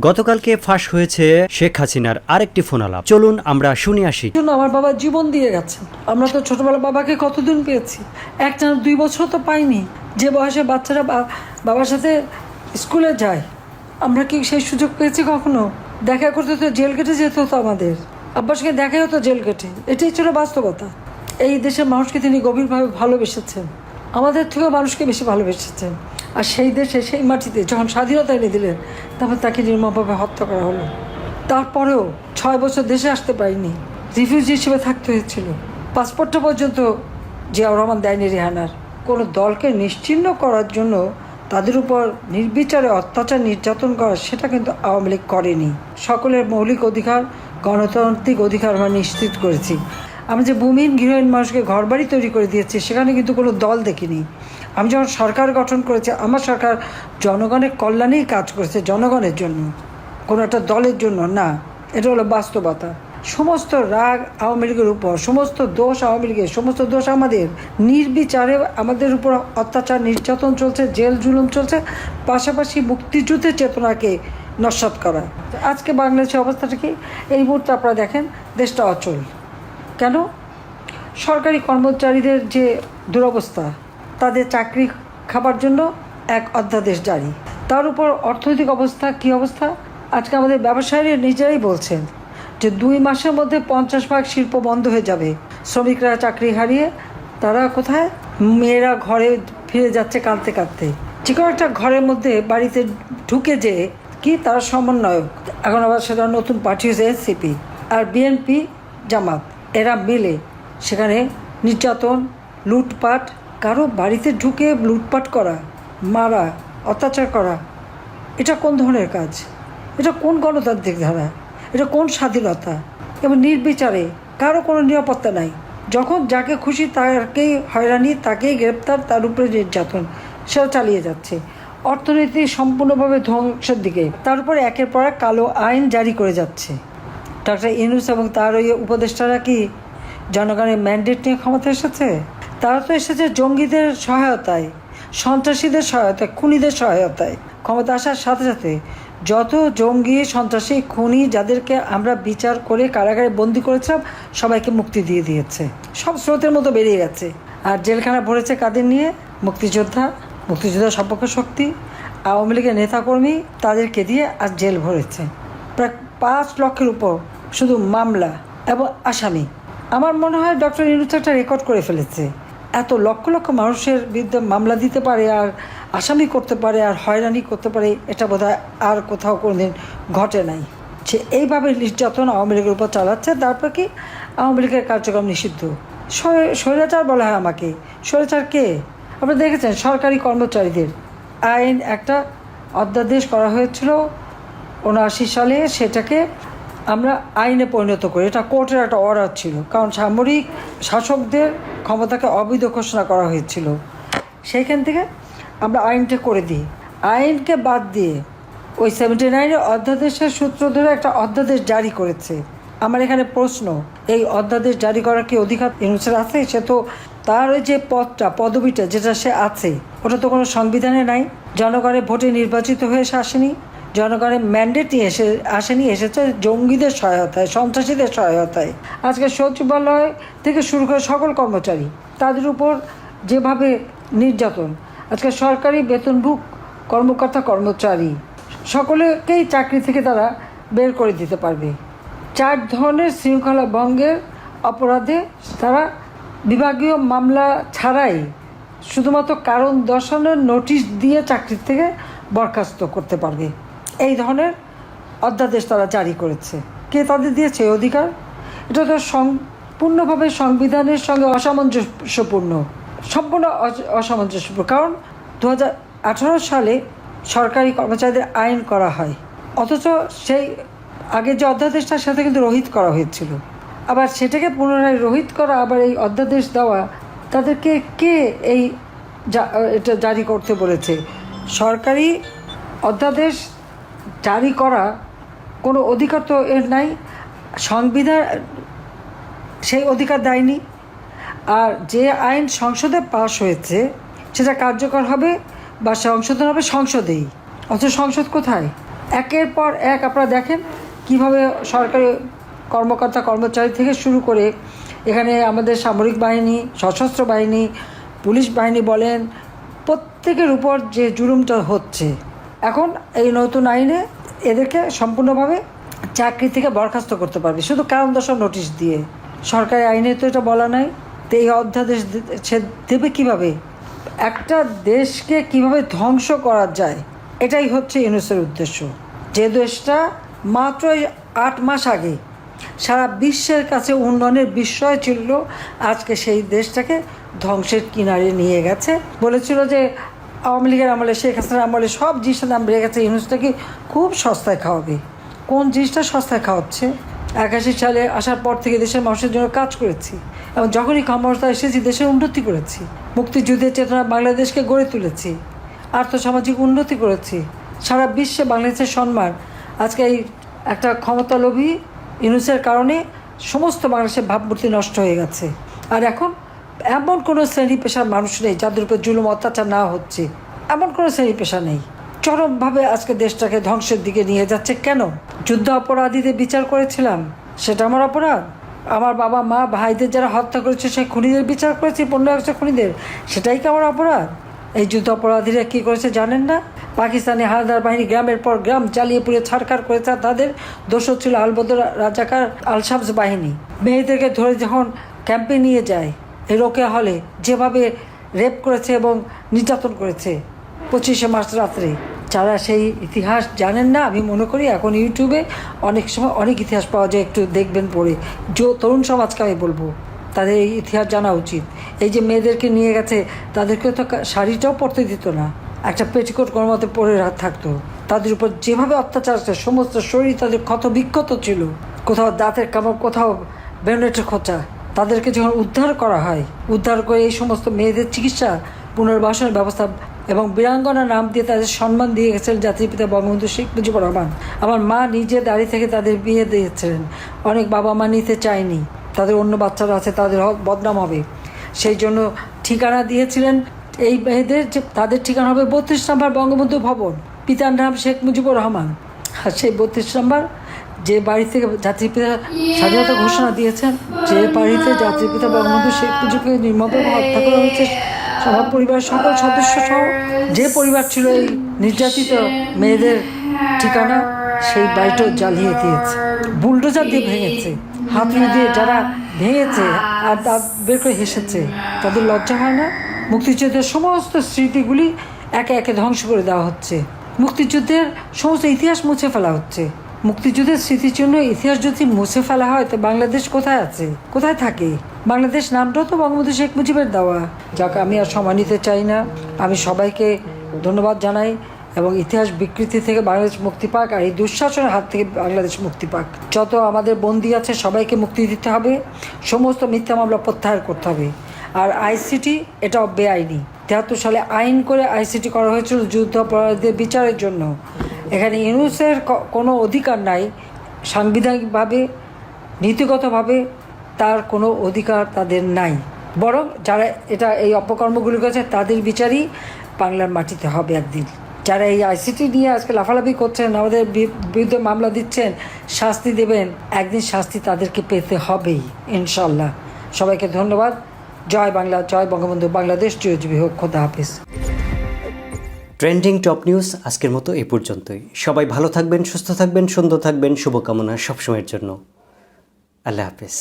গতকালকে ফাঁস হয়েছে শেখ হাসিনার আরেকটি ফোন আলাপ চলুন আমরা শুনে আসি। আমার বাবা জীবন দিয়ে গেছেন আমরা তো ছোটবেলা বাবাকে কতদিন পেয়েছি? একটা দুই বছর তো পাইনি। যে বয়সে বাচ্চারা বাবার সাথে স্কুলে যায়, আমরা কি সেই সুযোগ পেয়েছি কখনো? দেখা করতে তো জেল কেটে যেতে হতো আমাদের। আব্বার সঙ্গে হতো জেল কেটে। এটাই ছিল বাস্তবতা। এই দেশের মানুষকে তিনি গভীরভাবে ভালোবেসেছেন। আমাদের থেকেও মানুষকে বেশি ভালোবেসেছেন। আর সেই দেশে সেই মাটিতে যখন স্বাধীনতা এনে দিলেন তারপর তাকে নির্মমভাবে হত্যা করা হলো। তারপরেও ছয় বছর দেশে আসতে পারিনি। রিফিউজি হিসেবে থাকতে হয়েছিল। পাসপোর্টটা পর্যন্ত জিয়াউর রহমান দেয়নি রেহানার। কোনো দলকে নিশ্চিহ্ন করার জন্য তাদের উপর নির্বিচারে অত্যাচার, নির্যাতন করা সেটা কিন্তু আওয়ামী লীগ করেনি। সকলের মৌলিক অধিকার, গণতান্ত্রিক অধিকার আমরা নিশ্চিত করেছি। আমরা যে ভূমিহীন গৃহহীন মানুষকে ঘরবাড়ি তৈরি করে দিয়েছি, সেখানে কিন্তু কোনো দল দেখিনি। আমি যখন সরকার গঠন করেছি, আমার সরকার জনগণের কল্যাণেই কাজ করেছে, জনগণের জন্য। কোনো একটা দলের জন্য না। এটা হলো বাস্তবতা। সমস্ত রাগ আওয়ামী লীগের উপর, সমস্ত দোষ আওয়ামী লীগের, সমস্ত দোষ আমাদের। নির্বিচারে আমাদের উপর অত্যাচার, নির্যাতন চলছে, জেল জুলুম চলছে, পাশাপাশি মুক্তিযুদ্ধের চেতনাকে নস্বাত করা। আজকে বাংলাদেশের অবস্থাটা কি? এই মুহূর্তে আপনারা দেখেন, দেশটা অচল। কেন? সরকারি কর্মচারীদের যে দুরবস্থা তাদের চাকরি খাবার জন্য এক অধ্যাদেশ জারি। তার উপর অর্থনৈতিক অবস্থা কি অবস্থা? আজকে আমাদের ব্যবসায়ীরা নিজেরাই বলছেন যে দুই মাসের মধ্যে পঞ্চাশ ভাগ শিল্প বন্ধ হয়ে যাবে। শ্রমিকরা চাকরি হারিয়ে তারা কোথায়? মেয়েরা ঘরে ফিরে যাচ্ছে কাঁদতে কাঁদতে। যে কোনো একটা ঘরের মধ্যে বাড়িতে ঢুকে যে কি তারা সমন্বয়ক। এখন আবার সেটা নতুন পার্টি হয়েছে এনসিপি আর বিএনপি জামাত। এরা মিলে সেখানে নির্যাতন, লুটপাট কারও বাড়িতে ঢুকে লুটপাট করা, মারা, অত্যাচার করা, এটা কোন ধরনের কাজ? এটা কোন গণতান্ত্রিক ধারা? এটা কোন স্বাধীনতা? এবং নির্বিচারে কারও কোনো নিরাপত্তা নাই। যখন যাকে খুশি তাকেই হয়রানি, তাকেই গ্রেপ্তার, তার উপরে নির্যাতন সেটা চালিয়ে যাচ্ছে। অর্থনীতি সম্পূর্ণভাবে ধ্বংসের দিকে। তার উপরে একের পর এক কালো আইন জারি করে যাচ্ছে। ডক্টর ইনুস এবং তার ওই উপদেষ্টারা কি জনগণের ম্যান্ডেট নিয়ে ক্ষমতা এসেছে? তারা তো এসেছে জঙ্গিদের সহায়তায়, সন্ত্রাসীদের সহায়তায়, খুনিদের সহায়তায়। ক্ষমতা আসার সাথে সাথে যত জঙ্গি, সন্ত্রাসী, খুনি যাদেরকে আমরা বিচার করে কারাগারে বন্দি করেছিলাম, সবাইকে মুক্তি দিয়ে দিয়েছে। সব স্রোতের মতো বেরিয়ে গেছে। আর জেলখানা ভরেছে কাদের নিয়ে? মুক্তিযোদ্ধা মুক্তিযোদ্ধা সম্পর্ক শক্তি, আওয়ামী লীগের নেতাকর্মী তাদেরকে দিয়ে আজ জেল ভরেছে। প্রায় পাঁচ লক্ষের উপর শুধু মামলা এবং আসামি। আমার মনে হয় ডক্টর ইনুস একটা রেকর্ড করে ফেলেছে। এত লক্ষ লক্ষ মানুষের বিরুদ্ধে মামলা দিতে পারে আর আসামি করতে পারে আর হয়রানি করতে পারে, এটা বোধহয় আর কোথাও কোনোদিন ঘটে নাই। সে এইভাবে নির্যাতন আওয়ামী লীগের উপর চালাচ্ছে, তারপর কি আওয়ামী লীগের কার্যক্রম নিষিদ্ধ? স্বৈরাচার বলা হয় আমাকে। স্বৈরাচার কে? আপনারা দেখেছেন, সরকারি কর্মচারীদের। আইন একটা অধ্যাদেশ করা হয়েছিল, উনআশি সালে সেটাকে আমরা আইনে পরিণত করি। এটা কোর্টের একটা অর্ডার ছিল। কারণ সামরিক শাসকদের ক্ষমতাকে অবৈধ ঘোষণা করা হয়েছিল। সেইখান থেকে আমরা আইনটা করে দিই। আইনকে বাদ দিয়ে ওই সেভেন্টি নাইনের অধ্যাদেশের সূত্র ধরে একটা অধ্যাদেশ জারি করেছে। আমার এখানে প্রশ্ন, এই অধ্যাদেশ জারি করার কি অধিকার ইউনুসের আছে? সে তো তার ওই যে পদটা, পদবিটা যেটা সে আছে, ওটা তো কোনো সংবিধানে নাই। জনগণের ভোটে নির্বাচিত হয়ে সে আসেনি। জনগণের ম্যান্ডেট নিয়ে এসে আসেনি, এসেছে জঙ্গিদের সহায়তায়, সন্ত্রাসীদের সহায়তায়। আজকে সচিবালয় থেকে শুরু করে সকল কর্মচারী তাদের উপর যেভাবে নির্যাতন, আজকে সরকারি বেতনভুক কর্মকর্তা কর্মচারী সকলেকেই চাকরি থেকে তারা বের করে দিতে পারবে। চার ধরনের শৃঙ্খলা ভঙ্গের অপরাধে তারা বিভাগীয় মামলা ছাড়াই শুধুমাত্র কারণ দর্শানোর নোটিশ দিয়ে চাকরি থেকে বরখাস্ত করতে পারবে। এই ধরনের অধ্যাদেশ তারা জারি করেছে। কে তাদের দিয়েছে? অধিকার? এটা তো সম্পূর্ণভাবে সংবিধানের সঙ্গে অসামঞ্জস্যপূর্ণ। সম্পূর্ণ অস- অসামঞ্জস্যপূর্ণ। কারণ দু হাজার আঠারো সালে সরকারি কর্মচারীদের আইন করা হয়। অথচ সেই আগের যে অধ্যাদেশটার সাথে কিন্তু রহিত করা হয়েছিল। আবার সেটাকে পুনরায় রহিত করা, আবার এই অধ্যাদেশ দেওয়া, তাদেরকে কে এই এটা জারি করতে বলেছে? সরকারি অধ্যাদেশ জারি করা কোনো অধিকার তো এর নাই। সংবিধান সেই অধিকার দেয়নি। আর যে আইন সংসদে পাশ হয়েছে, সেটা কার্যকর হবে বা সংশোধন হবে সংসদেই। অথচ সংসদ কোথায়? একের পর এক আপনারা দেখেন কীভাবে সরকারি কর্মকর্তা কর্মচারী থেকে শুরু করে এখানে আমাদের সামরিক বাহিনী, সশস্ত্র বাহিনী, পুলিশ বাহিনী বলেন, প্রত্যেকের উপর যে জুলুমটা হচ্ছে এখন এই নতুন আইনে এদেরকে সম্পূর্ণভাবে চাকরি থেকে বরখাস্ত করতে পারবে। শুধু কারণ দশা নোটিশ দিয়ে। সরকারি আইনে তো এটা বলা নাই। তো এই অধ্যাদেশ দেবে কীভাবে? একটা দেশকে কীভাবে ধ্বংস করা যায়? এটাই হচ্ছে ইউনুসের উদ্দেশ্য। যে দেশটা মাত্র আট মাস আগে সারা বিশ্বের কাছে উন্নয়নের বিস্ময় ছিল, আজকে সেই দেশটাকে ধ্বংসের কিনারে নিয়ে গেছে। বলেছিল যে আওয়ামী লীগের আমলে, শেখ হাসিনার আমলে সব জিনিসের দাম বেড়ে গেছে। ইউনুসটাকে খুব সস্তায় খাওয়াবে? কোন জিনিসটা সস্তায় খাওয়াচ্ছে? একাশি সালে আসার পর থেকে দেশের মানুষের জন্য কাজ করেছি এবং যখনই ক্ষমতা এসেছি, দেশের উন্নতি করেছি। মুক্তিযুদ্ধের চেতনা বাংলাদেশকে গড়ে তুলেছি, আর্থসামাজিক উন্নতি করেছি। সারা বিশ্বে বাংলাদেশের সম্মান। আজকে এই একটা ক্ষমতালোভী ইউনুসের কারণে সমস্ত বাংলাদেশের ভাবমূর্তি নষ্ট হয়ে গেছে। আর এখন এমন কোনো শ্রেণি পেশার মানুষ নেই যাদের উপর জুলুম, অত্যাচার না হচ্ছে। এমন কোনো শ্রেণি পেশা নেই। চরমভাবে আজকে দেশটাকে ধ্বংসের দিকে নিয়ে যাচ্ছে কেন? যুদ্ধ অপরাধীদের বিচার করেছিলাম, সেটা আমার অপরাধ। আমার বাবা, মা, ভাইদের যারা হত্যা করেছে, সেই খুনিদের বিচার করেছি পনেরো একশো খুনিদের, সেটাই কি আমার অপরাধ? এই যুদ্ধ অপরাধীরা কী করেছে জানেন না? পাকিস্তানি হানাদার বাহিনী গ্রামের পর গ্রাম জ্বালিয়ে পুড়ে ছাড়খাড় করেছে তাদের দোষ ছিল আলবদর রাজাকার আলশাবস বাহিনী। মেয়েদেরকে ধরে যখন ক্যাম্পে নিয়ে যায় রোকে হলে যেভাবে রেপ করেছে এবং নির্যাতন করেছে, পঁচিশে মার্চ রাত্রে। যারা সেই ইতিহাস জানেন না, আমি মনে করি এখন ইউটিউবে অনেক সময় অনেক ইতিহাস পাওয়া যায়, একটু দেখবেন পড়ে। যে, তরুণ সমাজকে আমি বলব, তাদের এই ইতিহাস জানা উচিত। এই যে মেয়েদেরকে নিয়ে গেছে, তাদেরকে তো শাড়িটাও পরতে দিত না। একটা পেটিকোট কোনো মতে পরে থাকতো। তাদের উপর যেভাবে অত্যাচার আছে, সমস্ত শরীর তাদের ক্ষত বিক্ষত ছিল। কোথাও দাঁতের কামড়, কোথাও বেনেটের খোঁচা। তাদেরকে যখন উদ্ধার করা হয়, উদ্ধার করে এই সমস্ত মেয়েদের চিকিৎসা, পুনর্বাসনের ব্যবস্থা এবং বীরাঙ্গনা নাম দিয়ে তাদের সম্মান দিয়ে গেছিলেন জাতির পিতা বঙ্গবন্ধু শেখ মুজিবুর রহমান। আমার মা নিজে দাঁড়িয়ে থেকে তাদের বিয়ে দিয়েছিলেন। অনেক বাবা মা নিতে চায়নি। তাদের অন্য বাচ্চারা আছে, তাদের হক বদনাম হবে। সেই জন্য ঠিকানা দিয়েছিলেন এই মেয়েদের যে তাদের ঠিকানা হবে বত্রিশ নম্বর বঙ্গবন্ধু ভবন। পিতার নাম শেখ মুজিবুর রহমান। আর সেই বত্রিশ নম্বর যে বাড়ি থেকে জাতির পিতা স্বাধীনতা ঘোষণা দিয়েছেন, যে বাড়িতে জাতির পিতা বঙ্গবন্ধু শেখ মুজিবকে নির্মমভাবে হত্যা করা হয়েছে সবার পরিবারের সকল সদস্য সহ যে পরিবার ছিল এই নির্যাতিত মেয়েদের ঠিকানা, সেই বাড়িটাও জ্বালিয়ে দিয়েছে। বুলডোজার দিয়ে ভেঙেছে। হাতুড়ি দিয়ে যারা ভেঙেছে আর দাঁত বের করে হেসেছে, তাদের লজ্জা হয় না? মুক্তিযুদ্ধের সমস্ত স্মৃতিগুলি একে একে ধ্বংস করে দেওয়া হচ্ছে। মুক্তিযুদ্ধের সমস্ত ইতিহাস মুছে ফেলা হচ্ছে। মুক্তিযুদ্ধের স্মৃতির জন্য ইতিহাস যদি মুছে ফেলা হয়, তো বাংলাদেশ কোথায় আছে? কোথায় থাকে? বাংলাদেশ নামটাও তো বঙ্গবন্ধু শেখ মুজিবের দেওয়া। যাকে, আমি আর সময় নিতে চাই না। আমি সবাইকে ধন্যবাদ জানাই এবং ইতিহাস বিকৃতি থেকে বাংলাদেশ মুক্তি পাক আর এই দুঃশাসনের হাত থেকে বাংলাদেশ মুক্তি পাক। যত আমাদের বন্দি আছে, সবাইকে মুক্তি দিতে হবে। সমস্ত মিথ্যা মামলা প্রত্যাহার করতে হবে। আর আইসিটি এটাও বেআইনি। তেহাত্তর সালে আইন করে আইসিটি করা হয়েছিল যুদ্ধ অপরাধীদের বিচারের জন্য। এখানে ইউনুসের কোনো অধিকার নাই। সাংবিধানিকভাবে, নীতিগতভাবে তার কোনো অধিকার তাদের নাই। বরং যারা এটা, এই অপকর্মগুলি করেছে, তাদের বিচারই বাংলার মাটিতে হবে একদিন। যারা এই আইসিটি নিয়ে আজকে লাফালাফি করছেন, আমাদের বিরুদ্ধে মামলা দিচ্ছেন, শাস্তি দেবেন, একদিন শাস্তি তাদেরকে পেতে হবেই, ইনশাল্লাহ। সবাইকে ধন্যবাদ। জয় বাংলা, জয় বঙ্গবন্ধু, বাংলাদেশ। চিরজীবী হোক, খোদা হাফিজ। ট্রেন্ডিং টপ নিউজ আজকের মতো এ পর্যন্তই। সবাই ভালো থাকবেন, সুস্থ থাকবেন, সুন্দর থাকবেন, শুভকামনা সবসময়ের জন্য। আল্লাহ হাফেজ।